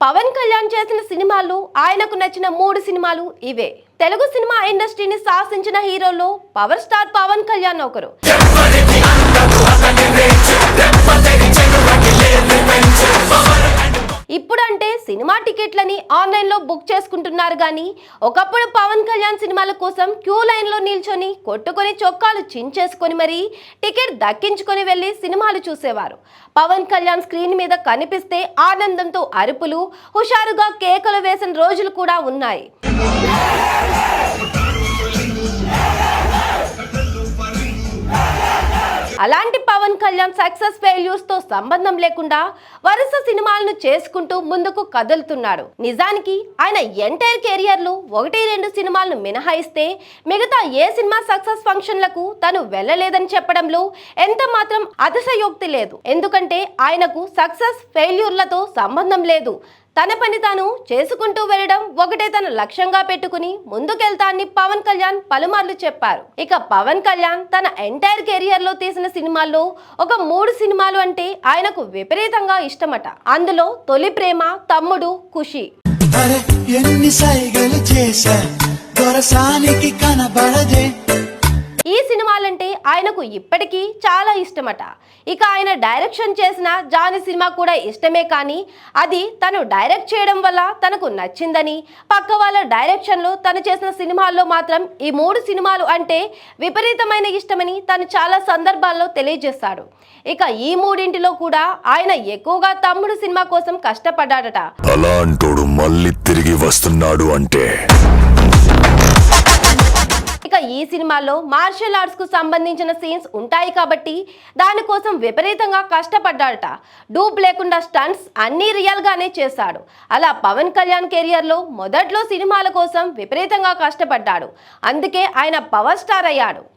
పవన్ కళ్యాణ్ చేసిన సినిమాలు ఆయనకు నచ్చిన మూడు సినిమాలు ఇవే. తెలుగు సినిమా ఇండస్ట్రీని శాసించిన హీరోల్లో పవర్ స్టార్ పవన్ కళ్యాణ్ ఒకరు. టికెట్లని ఆన్లైన్లో బుక్ చేసుకుంటున్నారు కానీ ఒకప్పుడు పవన్ కళ్యాణ్ సినిమాల కోసం క్యూ లైన్లో నిల్చొని కొట్టుకొని చొక్కాలు చించేసుకొని మరీ టికెట్ దక్కించుకొని వెళ్ళి సినిమాలు చూసేవారు. పవన్ కళ్యాణ్ స్క్రీన్ మీద కనిపిస్తే ఆనందంతో అరుపులు హుషారుగా కేకలు వేసిన రోజులు కూడా ఉన్నాయి. అలాంటి పవన్ కళ్యాణ్ సక్సెస్ ఫెయిల్యూర్స్తో సంబంధం లేకుండా వరుస సినిమాలను చేసుకుంటూ ముందుకు కదులుతున్నాడు నిజానికి ఆయన ఎంటైర్ కెరియర్లో ఒకటి రెండు సినిమాలను మినహాయిస్తే మిగతా ఏ సినిమా సక్సెస్ ఫంక్షన్లకు తను వెళ్ళలేదని చెప్పడంలో ఎంత మాత్రం అతిశయోక్తి లేదు. ఎందుకంటే ఆయనకు సక్సెస్ ఫెయిల్యూర్లతో సంబంధం లేదు. తన పని తాను చేసుకుంటూ వెళ్ళడం ఒకటే తన లక్ష్యంగా పెట్టుకుని ముందుకెళ్తాన్ని పవన్ కళ్యాణ్ పలుమార్లు చెప్పారు. ఇక పవన్ కళ్యాణ్ తన ఎంటైర్ కెరియర్లో తీసిన సినిమాల్లో ఒక మూడు సినిమాలు అంటే ఆయనకు విపరీతంగా ఇష్టమట. అందులో తొలి ప్రేమ తమ్ముడు ఖుషి. ఎన్ని సైగలు చేశా? దొరసానికి కనబడదే. సినిమాలంటే ఆయనకు ఇప్పటికీ చాలా ఇష్టమట. ఇక ఆయన డైరెక్షన్ చేసిన జాని సినిమా కూడా ఇష్టమే కానీ అది తను డైరెక్ట్ చేయడం వల్ల తనకు నచ్చిందని పక్క వాళ్ళ డైరెక్షన్లో తను చేసిన సినిమాల్లో మాత్రం ఈ మూడు సినిమాలు అంటే విపరీతమైన ఇష్టమని తను చాలా సందర్భాల్లో తెలియజేస్తాడు ఇక ఈ మూడింటిలో కూడా ఆయన ఎక్కువగా తమ్ముడు సినిమా కోసం కష్టపడ్డాడట. అలాంటోడు మళ్ళీ తిరిగి వస్తున్నాడు అంటే. ఈ సినిమాలో మార్షల్ ఆర్ట్స్కు సంబంధించిన సీన్స్ ఉంటాయి కాబట్టి దానికోసం విపరీతంగా కష్టపడ్డాడట. డూప్ లేకుండా స్టంట్స్ అన్ని రియల్ గానే చేశాడు. అలా పవన్ కళ్యాణ్ కెరియర్లో మొదట్లో సినిమాల కోసం విపరీతంగా కష్టపడ్డాడు. అందుకే ఆయన పవర్ స్టార్ అయ్యాడు.